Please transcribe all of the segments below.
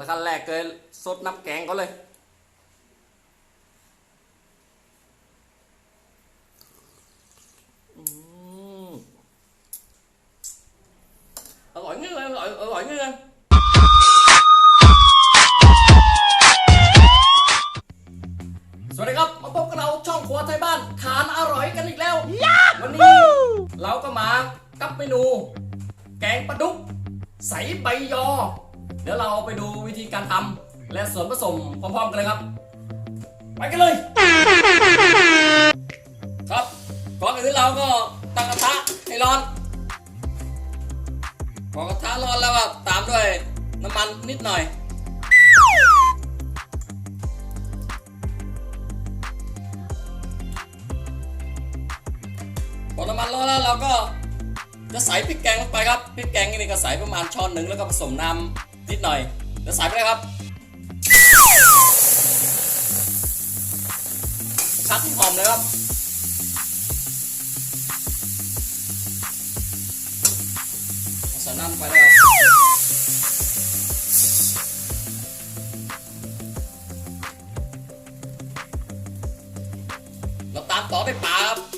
แล้วขั้นแรกเลยซดน้ำแกงเขาเลยอืมอร่อยเงี้ยเลยอร่อยอร่อยเงี้ยเลยสวัสดีครับ มาพบกับเราช่องครัวไทยบ้านทานอร่อยกันอีกแล้ว วันนี้เราก็มากับเมนู แกงปลาดุก ใสใบยอ เดี๋ยวเราไปดูวิธีการทำและส่วนผสมพร้อมๆกันเลยครับ ไปกันเลย ครับก่อนอื่นเราก็ตั้งกระทะให้ร้อนพอกระทะร้อนแล้วก็ตามด้วยน้ำมันนิดหน่อยพอน้ำมันร้อนแล้วเราก็จะใส่พริกแกงลงไปครับพริกแกงนี่ก็ใส่ประมาณช้อนหนึ่งแล้วก็ผสมน้ำ นิดหน่อยเดี๋ยวใส่ไปเลยครับคัดให้หอมเลยครับใส่น้ำไปเลยครับเราตามต่อด้วยปลาครับ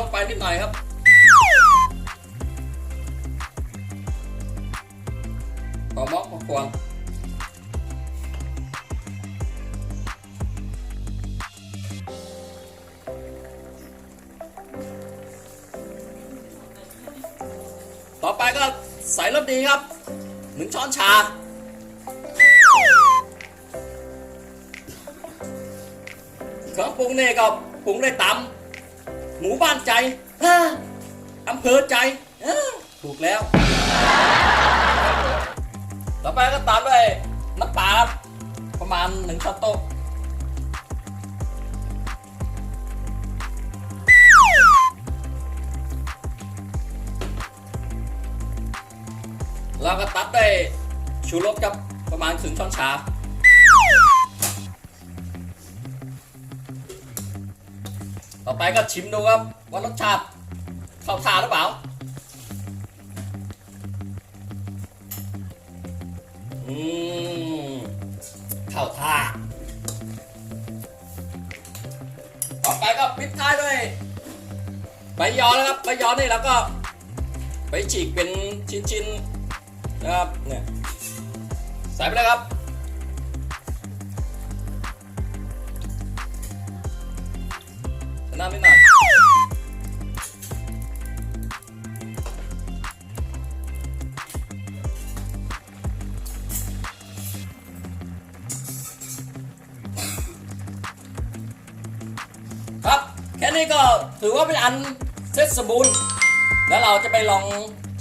ลงไปนิดหน่อยครับพอมอกพอควรต่อไปก็ใส่รสดีครับหนึ่งช้อนชาเครื่องปรุงนี่ก็ปรุงได้ตาม หมูบ้านใจฮะอำเภอใจเอ้อถูกแล้ว ต่อไปก็ตามด้วยน้ำปลาครับประมาณหนึ่งช้อนโต๊ะแล้วก็ตัดด้วยชูรสครับประมาณครึ่งช้อนชา ต่อไปก็ชิมดูครับว่ารสชาติเข้าทาหรือเปล่าอืมเข้าท่า ต่อไปก็ปิดท้ายด้วยใบยอนะครับใบยอนี่แล้วก็ไปฉีกเป็นชิ้นๆนะครับเนี่ยใส่ไปเลยครับ ใส่น้ำนิดหน่อยครับ แค่นี้ก็ถือว่าเป็นอันเสร็จสมบูรณ์ แล้วเราจะไปลอง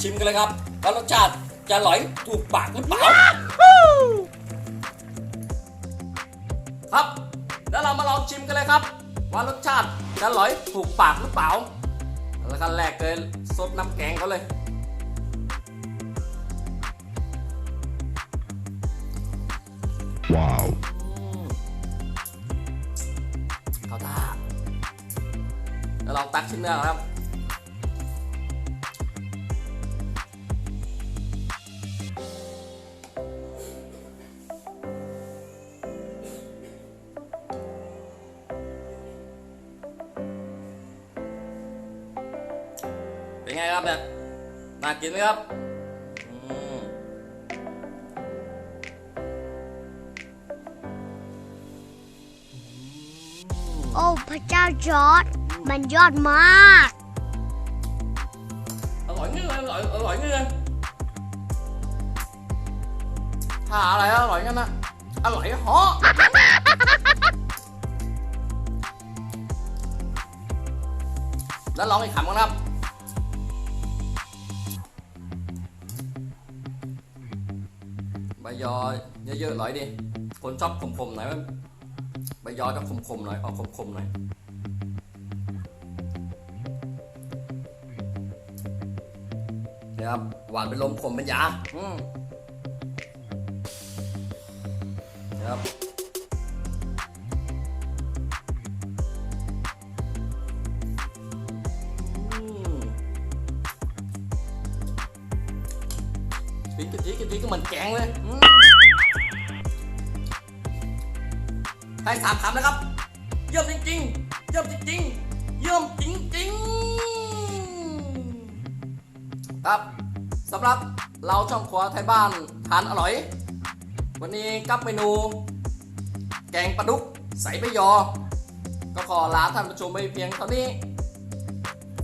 ชิมกันเลยครับว่ารสชาติจะอร่อยถูกปากหรือเปล่าครับ แล้วเรามาลองชิมกันเลยครับ ว่ารสชาติจะอร่อยถูกปากหรือเปล่า แล้วขั้นแรกเลยซดน้ำแกงเขาเลย Wow. อืมเข้าท่าแล้วลองตักชิ้นเนื้อครับ เป็นไงครับเนี่ยน่ากินไหมครับอืมโอ้พระเจ้าจอร์ดมันยอดมาก อร่อยเงี้ยเลยอร่อยอร่อยเงี้ยเลยถ้าอะไรอร่อยงั้นนะอร่อยเหาะแล้วลองอีกคำกันครับ ใบยอเยอะๆหน่อยดิ คนชอบขมๆหน่อยใบยอจะขมๆหน่อยออกขมๆหน่อยนะครับหวานเป็นลมขมเป็นยาอืมนะครับ กิกิกิก็เหมือนแกงเลยอืมให้สามคำนะครับ เยี่ยมจริงๆ เยี่ยมจริงๆ เยี่ยมจริงๆ ครับสำหรับเราช่องครัวไทยบ้านทานอร่อย วันนี้กับเมนู แกงปลาดุกใส่ใบยอ ก็ขอลาท่านผู้ชมไปเพียงเท่านี้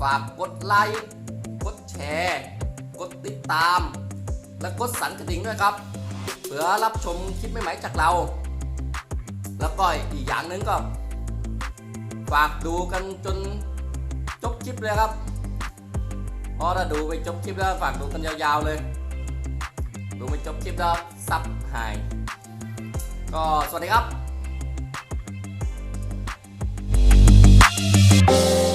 ฝากกดไลค์ กดแชร์ กดติดตาม และกดสั่นกระดิ่งด้วยครับ เพื่อรับชมคลิปใหม่ๆจากเรา แล้วก็อีกอย่างหนึ่งก็ ฝากดูกันจนจบคลิปเลยครับพอถ้าดูไปจบคลิปแล้วฝากดูกันยาวๆเลย ดูไปจบคลิปแล้วซับหาย ก็สวัสดีครับ Thank you.